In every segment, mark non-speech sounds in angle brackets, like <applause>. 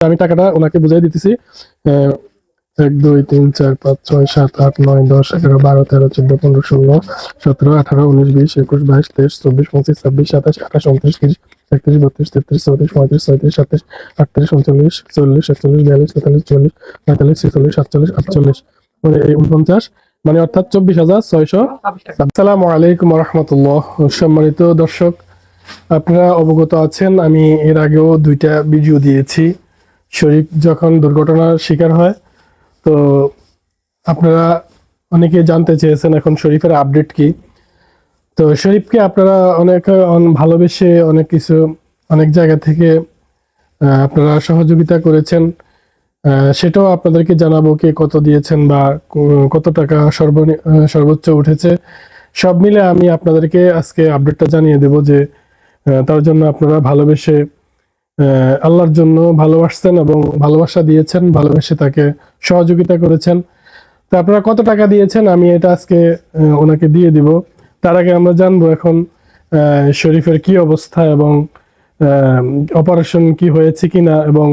আমি টাকাটা ওনাকে বুঝাই দিতেছি। এক, দুই, তিন, চার, পাঁচ, ছয়, সাত, আট, নয়, দশ, এগারো, বারো, তেরো, চোদ্দ, পনেরো, ষোলো, সতেরো, আঠারো, উনিশ, বিশ, একুশ, বাইশ, তেইশ, চব্বিশ, পঁচিশ, ছাব্বিশ, সাতাশ, আঠাশ, উনত্রিশ, তিরিশ, একত্রিশ, বত্রিশ, তেত্রিশ, চৌত্রিশ, পঁয়ত্রিশ, ছয়ত্রিশ, সাতত্রিশ, আটত্রিশ, উনচল্লিশ, চল্লিশ, একচল্লিশ, বিয়াল্লিশ, তেতাল্লিশ, চল্লিশ, পঁয়তাল্লিশ, ছেচল্লিশ, সাতচল্লিশ, আটচল্লিশ মানে এই উনপঞ্চাশ মানে অর্থাৎ চব্বিশ হাজার ছয়শো আসসালামু আলাইকুম রহমতুল্লাহ সম্মানিত দর্শক, আপনারা অবগত আছেন, আমি এর আগেও দুইটা ভিডিও দিয়েছি। শরীফ যখন দুর্ঘটনার শিকার হয়, তো আপনারা অনেকে জানতে চেয়েছেন এখন শরীফের আপডেট কি। তো শরীফকে আপনারা অনেক, অন- ভালোবেসে অনেক কিছু, অনেক জায়গা থেকে আপনারা সহযোগিতা করেছেন। সেটাও আপনাদেরকে জানাব কে কত দিয়েছেন বা কত টাকা সর্বোচ্চ উঠেছে। সব মিলে আমি আপনাদেরকে আজকে আপডেটটা জানিয়ে দেব যে তার জন্য আপনারা ভালোবেসে আল্লাহর জন্য ভালোবাসছেন এবং ভালোবাসা দিয়েছেন, ভালোবেসে তাকে সহযোগিতা করেছেন। তা আপনারা কত টাকা দিয়েছেন? আমি এটা আজকে ওনাকে দিয়ে দিব। তার আগে আমরা জানব এখন শরীফের কি অবস্থা এবং অপারেশন কি হয়েছে কিনা এবং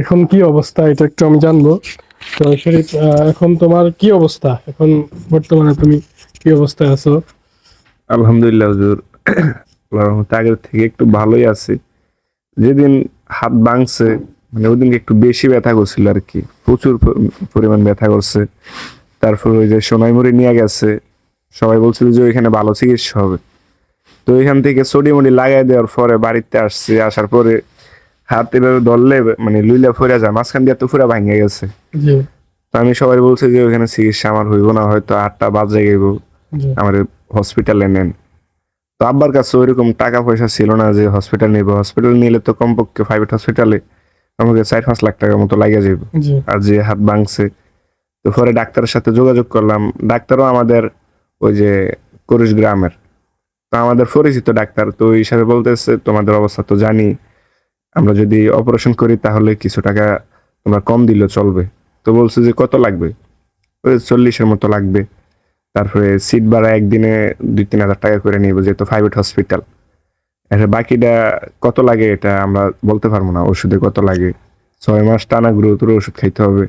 এখন কি অবস্থা এটা একটু আমি জানব। তো শরীফ এখন তোমার কি অবস্থা? এখন বর্তমানে তুমি কি অবস্থায় আছো? আলহামদুলিল্লাহ <clears throat> আগের থেকে একটু ভালোই আছি। যেদিন হাত ভাঙছে মানে ওই দিনকে একটু বেশি ব্যথা করছিল আর কি প্রচুর পরিমাণ ব্যথা করছে। তারপর ওই যে সোনাইমুড়ি নিয়ে গেছে সবাই বলছিল যে ওইখানে ভালো চিকিৎসা হবে। তো ওইখান থেকে মুড়ি লাগাই দেওয়ার পরে বাড়িতে আসছে আসার পরে হাত এভাবে ধরলে মানে লুইলা ফুরা যায় মাঝখান দিয়ে তো ফুরা ভাঙে গেছে। তো আমি সবাই বলছি যে ওইখানে চিকিৎসা আমার হইব না হয়তো আটটা বাজে গেব আমার হসপিটালে নেন। তো আব্বার কাছে ওইরকম টাকা পয়সা ছিল না যে হসপিটাল নিব। হসপিটাল নিলে তো কমপক্ষে প্রাইভেট হসপিটালে আমাকে চার পাঁচ লাখ টাকার মতো লাগিয়ে যাইব। আর যে হাত ভাঙছে তো পরে ডাক্তারের সাথে যোগাযোগ করলাম। ডাক্তারও আমাদের ওই যে কুরুশ গ্রামের। তো আমাদের পরিচিত ডাক্তার তো ওই হিসাবে বলতেছে তোমাদের অবস্থা তো জানি। আমরা যদি অপারেশন করি তাহলে কিছু টাকা তোমরা কম দিলে চলবে। তো বলছে যে কত লাগবে? ওই চল্লিশের মতো লাগবে। তারপরে সিট ভাড়া একদিনে দুই তিন হাজার টাকা করে নিব, যেহেতু প্রাইভেট হসপিটাল এটা বাকিটা কত লাগে এটা আমরা বলতে পারব না, ওষুধে কত লাগে? ছয় মাস টানা গুরুতর ওষুধ খাইতে হবে।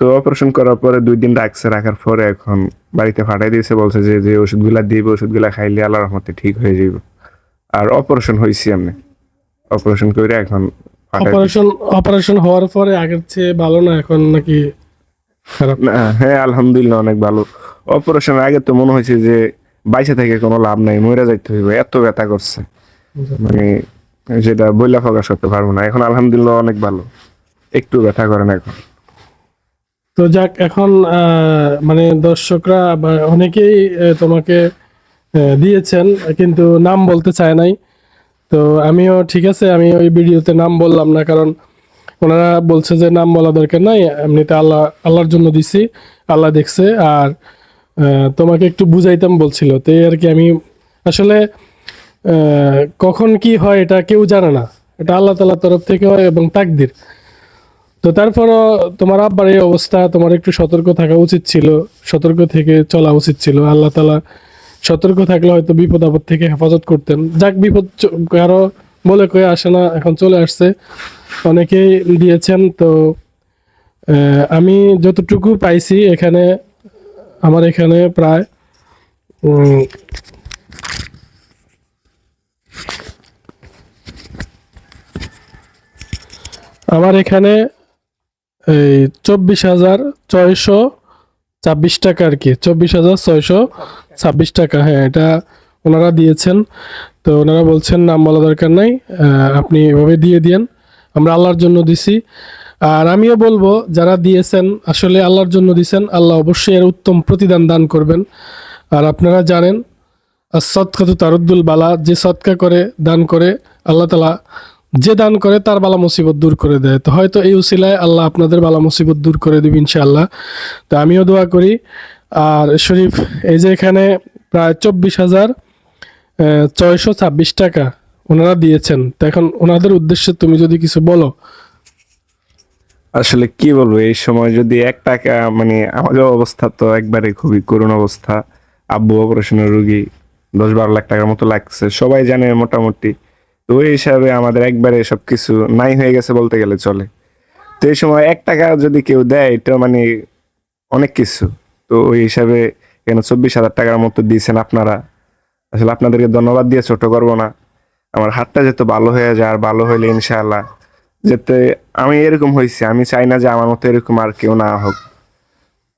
তো অপারেশন করার পরে দুই দিন রাখছে, রাখার পরে এখন বাড়িতে ফাটাই দিয়েছে, বলছে যে যে ওষুধগুলা দিব, ওষুধগুলা খাইলে আল্লাহ রহমতে ঠিক হয়ে যাবে আর অপারেশন হয়েছি আমি অপারেশন করে এখন অপারেশন অপারেশন হওয়ার পরে আগের চেয়ে ভালো না, এখন নাকি হ্যাঁ আলহামদুলিল্লাহ অনেক ভালো। অপারেশনের আগে তো মনে হয়েছে যে বাইসে থেকে কোনো লাভ নাই মরে যাইতে হইবে এত ব্যথা করছে। মানে যেটা বইলা প্রকাশ করতে পারব না এখন আলহামদুলিল্লাহ অনেক ভালো। একটু ব্যথা করে না এখন। তো যাক এখন মানে দর্শকরা অনেকেই তোমাকে দিয়েছেন কিন্তু নাম বলতে চায় নাই। তো আমিও ঠিক আছে আমি ওই ভিডিওতে নাম বললাম না কারণ ওনারা বলছে যে, নাম বলা দরকার নাই, এমনিতে আল্লাহ, আল্লাহর জন্য দিছি, আল্লাহ দেখছে, আর তোমাকে একটু বুঝাইতাম বলছিল। তো আর কি আমি আসলে কখন কি হয় এটা কেউ জানে না। এটা আল্লাহ তালার তরফ থেকে হয় এবং তাকদির। তো তারপরও তোমার আব্বার এই অবস্থা, তোমার একটু সতর্ক থাকা উচিত ছিল, সতর্ক থেকে চলা উচিত ছিল। আল্লাহ তালা সতর্ক থাকলে হয়তো বিপদ আপদ থেকে হেফাজত করতেন। যাক, বিপদ কারও বলে কয়ে আসে না, এখন চলে আসছে। অনেকেই দিয়েছেন, তো আমি যতটুকু পাইছি এখানে, আমার এখানে প্রায় আমার এখানে এই চব্বিশ হাজার ছয়শো ছাব্বিশ টাকা আর কি, চব্বিশ হাজার ছয়শো ছাব্বিশ টাকা হ্যাঁ এটা ওনারা দিয়েছেন। তো ওনারা বলছেন নাম বলা দরকার নাই। আপনি এভাবে দিয়ে দিয়েন। আমরা আল্লাহর জন্য দিছি। আর আমিও বলব, যারা দিয়েছেন, আসলে আল্লাহর জন্য দিছেন। আল্লাহ অবশ্যই এর উত্তম প্রতিদান দান করবেন। আর আপনারা জানেন সৎকা তো তারুদ্দুল বালা, যে সৎকা করে, দান করে, আল্লাহ তালা যে দান করে, তার বালা মুসিবত দূর করে দেয়। তো হয়তো এই উসিলায় আল্লাহ আপনাদের বালা মুসিবত দূর করে দেবে ইনশাআল্লাহ। তো আমিও দোয়া করি। আর শরীফ, এই যে এখানে প্রায় চব্বিশ হাজার ছয়শো ছাব্বিশ টাকা ওনারা দিয়েছেন। তো এখন ওনাদের উদ্দেশ্যে তুমি যদি কিছু বলো। আসলে কি বলব, এই সময় যদি এক টাকা মানে আমাদের অবস্থা তো একবারে খুবই করুণ অবস্থা। আব্বু অপারেশনের রুগী, দশ বারো লাখ টাকার মতো লাগছে, সবাই জানে মোটামুটি। তো ওই হিসাবে আমাদের একবারে সবকিছু নাই হয়ে গেছে বলতে গেলে চলে। তো এই সময় এক টাকা যদি কেউ দেয়, এটা মানে অনেক কিছু। তো ওই হিসাবে এখানে চব্বিশ হাজার টাকার মতো দিয়েছেন আপনারা। আসলে আপনাদেরকে ধন্যবাদ দিয়ে ছোট করব না। আমার হাতটা যাতে ভালো হয়ে যায় আর ভালো হইলে ইনশাআল্লাহ। যেতে আমি এরকম হয়েছি আমি চাই না যে আমার মতো এরকম আর কেউ না হোক।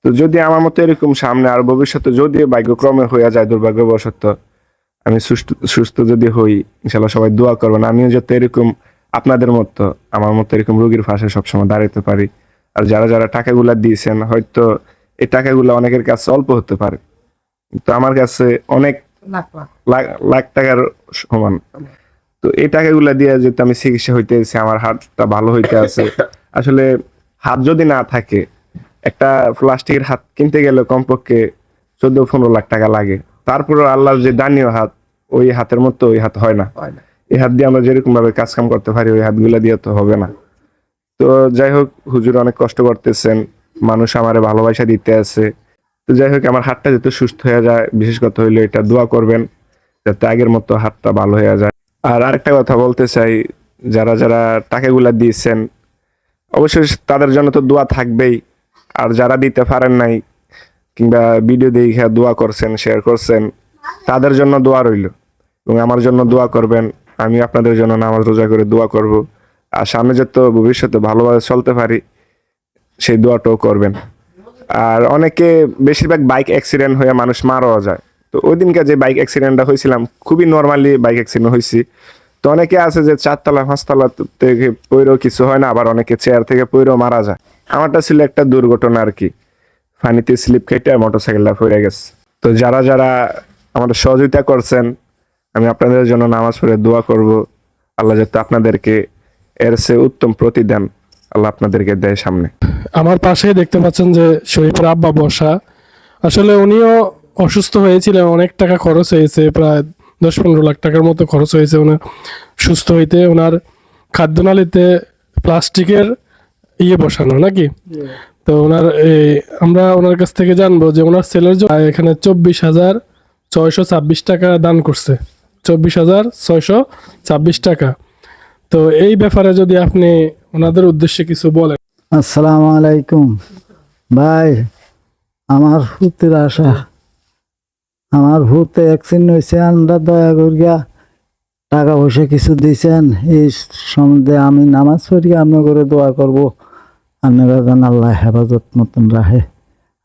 তো যদি আমার মতো এরকম সামনে আর ভবিষ্যতে যদি ভাগ্যক্রমে হয়ে যায় দুর্ভাগ্যবশত, আমি সুস্থ সুস্থ যদি হই ইনশাল্লাহ সবাই দোয়া করবেন। আমিও যাতে এরকম আপনাদের মতো, আমার মতো এরকম রোগীর পাশে সবসময় দাঁড়াতে পারি। আর যারা যারা টাকাগুলা দিয়েছেন, হয়তো এই টাকাগুলো অনেকের কাছে অল্প হতে পারে। তো আমার কাছে অনেক লাখ টাকার সমান। তো এই টাকাগুলা দিয়ে যেহেতু আমি চিকিৎসা হইতে আছি আমার হাতটা ভালো হইতে আছে। আসলে হাত যদি না থাকে একটা প্লাস্টিকের হাত কিনতে গেলে কমপক্ষে চোদ্দ পনেরো লাখ টাকা লাগে। তারপরে আল্লাহর যে দানীয় হাত ওই হাতের মতো ওই হাত হয় না। হয় না। এই হাত দিয়ে আমরা যেরকম ভাবে কাজ কাম করতে পারি ওই হাতগুলা দিয়ে তো হবে না। তো যাই হোক হুজুর অনেক কষ্ট করতেছেন। মানুষ আমারে ভালোবাসা দিতে আছে। তো যাই হোক, আমার হাতটা যাতে সুস্থ হয়ে যায়, বিশেষ কথা হইল এটা দোয়া করবেন যাতে আগের মতো হাতটা ভালো হয়ে যায়। আর আরেকটা কথা বলতে চাই, যারা যারা টাকাগুলা দিয়েছেন, অবশ্যই তাদের জন্য তো দোয়া থাকবেই। আর যারা দিতে পারেন নাই কিংবা ভিডিও দেখে দোয়া করছেন শেয়ার করছেন, তাদের জন্য দোয়া রইল। এবং আমার জন্য দোয়া করবেন, আমি আপনাদের জন্য নামাজ রোজা করে দোয়া করব। আর সামনে যত ভবিষ্যতে ভালোভাবে চলতে পারি, সেই দোয়াটাও করবেন। আর অনেকে বেশিরভাগ বাইক অ্যাক্সিডেন্ট হয়ে মানুষ মারাও যায়। তো ওই দিনকে যে বাইক অ্যাক্সিডেন্টটা হয়েছিলাম, খুবই নর্মালি বাইক অ্যাক্সিডেন্ট হয়েছি। তো অনেকে আছে যে চারতলা পাঁচতলা থেকে পইরেও কিছু হয় না, আবার অনেকে চেয়ার থেকে পইরেও মারা যায়। আমারটা ছিল একটা দুর্ঘটনা আর কি। ফানিতে স্লিপ খেটে মোটর সাইকেলটা পড়ে গেছে। তো যারা যারা আমাদের সহযোগিতা করছেন, আমি আপনাদের জন্য নামাজ পড়ে দোয়া করব। আল্লাহ যাতে আপনাদেরকে এর সে উত্তম প্রতিদান আল্লাহ আপনাদেরকে দেয় সামনে। আমার পাশে দেখতে পাচ্ছেন যে শরীফের আব্বা বসা আসলে উনিও অসুস্থ হয়েছিলেন, অনেক টাকা খরচ হয়েছে, প্রায় দশ পনেরো লাখ টাকার মতো খরচ হয়েছে ওনার সুস্থ হইতে। ওনার খাদ্যনালীতে প্লাস্টিকের ইয়ে বসানো নাকি? তো ওনার এই আমরা ওনার কাছ থেকে জানব যে ওনার ছেলের জন্য এখানে চব্বিশ হাজার ছয়শো ছাব্বিশ টাকা দান করছে। চব্বিশ হাজার ছয়শো ছাব্বিশ টাকা। তো এই ব্যাপারে যদি আপনি ওনাদের উদ্দেশ্যে কিছু বলেন আসসালামু আলাইকুম। ভাই, আমার ভূতের আশা। আমার ভূতে অ্যাক্সিডেন্ট হয়েছে আমরা দয়া করিয়া টাকা পয়সা কিছু দিয়েছেন। এই সম্বন্ধে আমি নামাজ পড়ি আপনি করে দোয়া করব। আপনারা যেন আল্লাহ হেফাজত মতন রাখে।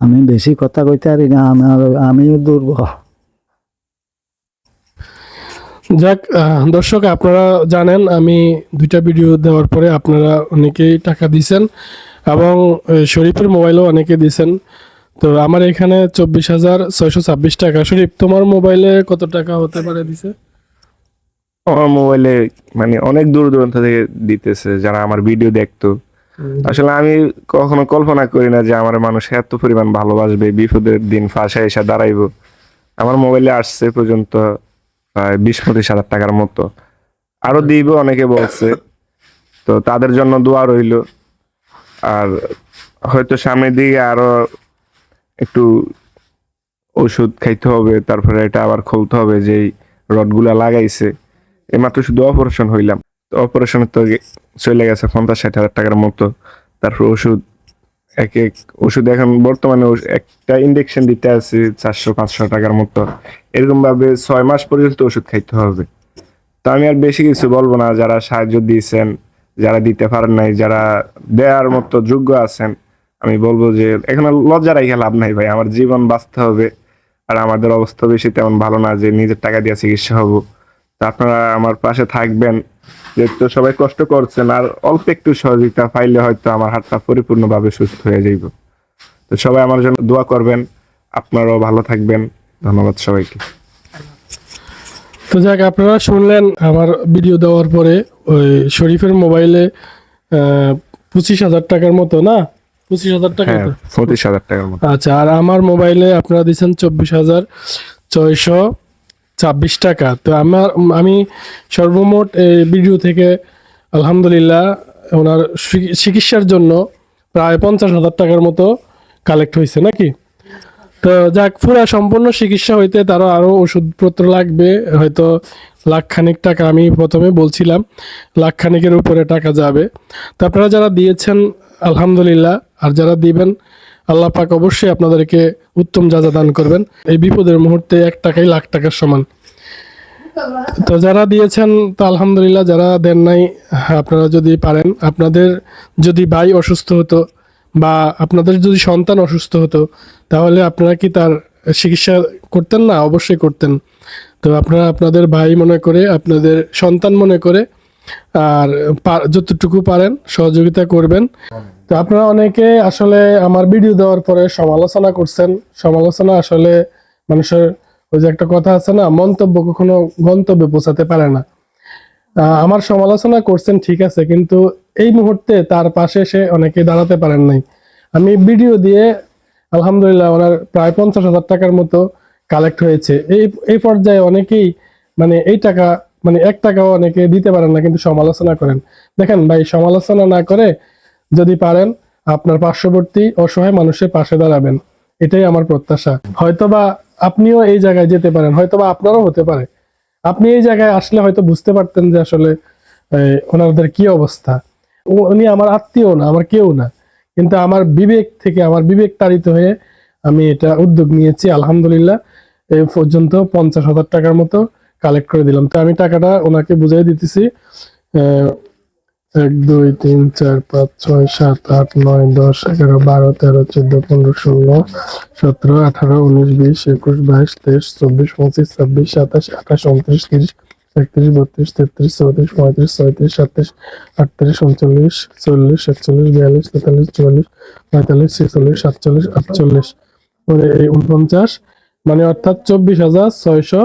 আমি বেশি কথা কইতে পারি না, আমার আমিও দুর্বল। যাক দর্শক আপনারা জানেন আমি দুইটা ভিডিও দেওয়ার পরে আপনারা অনেকেই টাকা দিছেন এবং শরীফের মোবাইলও অনেকে দিছেন। তো আমার এখানে চব্বিশ হাজার ছয়শো ছাব্বিশ টাকা। শরীফ তোমার মোবাইলে কত টাকা হতে পারে দিছে? আমার মোবাইলে মানে অনেক দূর দূরান্ত থেকে দিতেছে যারা আমার ভিডিও দেখতো। আসলে আমি কখনো কল্পনা করি না যে আমার মানুষ এত পরিমাণ ভালোবাসবে বিপদের দিন ফাঁসে এসে দাঁড়াইবো। আমার মোবাইলে আসছে পর্যন্ত প্রায় বিশ, পঁচিশ হাজার টাকার মতো। আরও দিব, অনেকে বলছে। তো তাদের জন্য দোয়া রইল। আর হয়তো সামনের দিকে আরও একটু ওষুধ খাইতে হবে, তারপরে এটা আবার খুলতে হবে যেই রডগুলা লাগাইছে। এইমাত্র শুধু অপারেশন হইলাম। তো অপারেশনের তো চলে গেছে পঞ্চাশ, ষাট হাজার টাকার মতো। তারপর ওষুধ এক এক ওষুধ এখন বর্তমানে একটা ইঞ্জেকশন দিতে আছে চারশো, পাঁচশো টাকার মতো। এরকম ভাবে ছয় মাস পর্যন্ত ওষুধ খাইতে হবে। তো আমি আর বেশি কিছু বলব না, যারা সাহায্য দিয়েছেন, যারা দিতে পারেন নাই, যারা দেওয়ার মতো যোগ্য আছেন, আমি বলব যে এখন লজ্জা রাখা লাভ নাই ভাই। আমার জীবন বাঁচতে হবে আর আমাদের অবস্থা বেশি তেমন ভালো না যে নিজের টাকা দিয়ে চিকিৎসা হব। আপনারা আমার পাশে থাকবেন। যেহেতু সবাই কষ্ট করছেন আর অল্প একটু সহযোগিতা পাইলে হয়তো আমার হাতটা পরিপূর্ণভাবে সুস্থ হয়ে যাইব। তো সবাই আমার জন্য দোয়া করবেন আপনারাও ভালো থাকবেন। ধন্যবাদ সবাইকে। তো যাক আপনারা শুনলেন আমার ভিডিও দেওয়ার পরে ওই শরীফের মোবাইলে পঁচিশ হাজার টাকার মতো না? পঁচিশ হাজার টাকা হ্যাঁ পঁচিশ হাজার টাকার মতো। আচ্ছা আর আমার মোবাইলে আপনারা দিচ্ছেন চব্বিশ হাজার ছয়শো ছাব্বিশ টাকা। তো আমার, আমি সর্বমোট ভিডিও থেকে, আলহামদুলিল্লাহ, ওনার চিকিৎসার জন্য প্রায় পঞ্চাশ হাজার টাকার মতো কালেক্ট হয়েছে, নাকি? তো যাক, পুরা সম্পূর্ণ চিকিৎসা হইতে তারও আরও ওষুধপত্র লাগবে। হয়তো লাখ খানিক টাকা আমি প্রথমে বলছিলাম লাখ খানিকের উপরে টাকা যাবে। তো আপনারা যারা দিয়েছেন, আলহামদুলিল্লাহ, আর যারা দিবেন আল্লাহ পাক অবশ্যই আপনাদেরকে উত্তম যাজা দান করবেন। এই বিপদের মুহূর্তে এক টাকাই লাখ টাকার সমান। তো যারা দিয়েছেন, তো আলহামদুলিল্লাহ যারা দেন নাই আপনারা যদি পারেন। আপনাদের যদি ভাই অসুস্থ হতো বা আপনাদের যদি সন্তান অসুস্থ হতো, তাহলে আপনারা কি তার চিকিৎসা করতেন না? অবশ্যই করতেন। তো আপনারা আপনাদের ভাই মনে করে, আপনাদের সন্তান মনে করে, আর যতটুকু পারেন, সহযোগিতা করবেন। তো আপনারা অনেকে আসলে আমার ভিডিও দেওয়ার পরে সমালোচনা করছেন। সমালোচনা আসলে মানুষের ওই যে একটা কথা আছে না, মন্তব্য কখনো গন্তব্যে পৌঁছাতে পারে না। আমার সমালোচনা করছেন, ঠিক আছে, কিন্তু এই মুহূর্তে তার পাশে সে অনেকে দাঁড়াতে পারেন নাই। আমি ভিডিও দিয়ে আলহামদুলিল্লাহ ওনার প্রায় পঞ্চাশ হাজার টাকার মতো কালেক্ট হয়েছে। এই এই পর্যায়ে অনেকেই মানে এই টাকা মানে এক টাকাও অনেকে দিতে পারেন না, কিন্তু সমালোচনা করেন। দেখেন ভাই, সমালোচনা না করে যদি পারেন, আপনার পার্শ্ববর্তী অসহায় মানুষের পাশে দাঁড়াবেন। এটাই আমার প্রত্যাশা। হয়তোবা আপনিও এই জায়গায় যেতে পারেন, হয়তোবা আপনারও হতে পারে। আপনি এই জায়গায় আসলে হয়তো বুঝতে পারতেন যে আসলে ওনাদের কি অবস্থা। উনি আমার আত্মীয় না, আমার কেউ না। কিন্তু আমার বিবেক থেকে, আমার বিবেক তাড়িত হয়ে আমি এটা উদ্যোগ নিয়েছি, আলহামদুলিল্লাহ। এই পর্যন্ত পঞ্চাশ হাজার টাকার মতো কালেক্ট করে দিলাম। তো আমি টাকাটা ওনাকে বুঝাই দিতেছি এক, দুই, তিন, চার, পাঁচ, ছয়, সাত, আট, নয়, দশ, এগারো, বারো, তেরো, চোদ্দ, পনেরো, ষোলো, সতেরো, আঠারো, উনিশ, বিশ, একুশ, বাইশ, তেইশ, চব্বিশ, পঁচিশ, ছাব্বিশ, সাতাশ, আঠাশ, উনত্রিশ, তিরিশ, একত্রিশ, বত্রিশ, তেত্রিশ, চৌত্রিশ, পঁয়ত্রিশ, ছয়ত্রিশ, সাতত্রিশ, আটত্রিশ, উনচল্লিশ, চল্লিশ, একচল্লিশ, বিয়াল্লিশ, তেতাল্লিশ, চুয়াল্লিশ, পঁয়তাল্লিশ, ছেচল্লিশ, সাতচল্লিশ, আটচল্লিশ। মানে এই উনপঞ্চাশ মানে অর্থাৎ চব্বিশ হাজার ছয়শো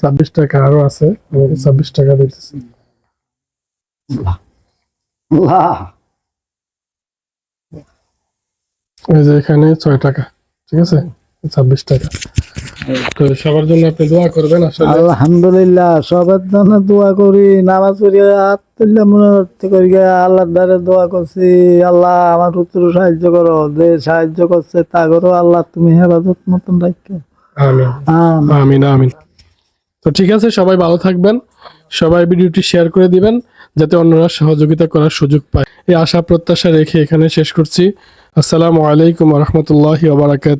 ছাব্বিশ টাকা। আরও আছে ছাব্বিশ টাকা দিতেছি। এই যে এখানে ছয় টাকা ঠিক আছে? ছাব্বিশ টাকা। তো সবার জন্য আপনি দোয়া করবেন আসলে। আলহামদুলিল্লাহ সবার জন্য দোয়া করি নামাজ পড়ি হাত তুললে মনে করি আল্লাহর দ্বারে দোয়া করছি। আল্লাহ আমার সাহায্য করো যে সাহায্য করছে তা করো আল্লাহ তুমি হেফাজত মতন রাখো। আমিন। আমিন। আমিন আমিন। তো ঠিক আছে সবাই ভালো থাকবেন। সবাই ভিডিওটি শেয়ার করে দিবেন। যাতে অন্যরা সহযোগিতা করার সুযোগ পায়। এই আশা প্রত্যাশা রেখে এখানে শেষ করছি। আসসালামু আলাইকুম রহমতুল্লাহ ওবরাকাত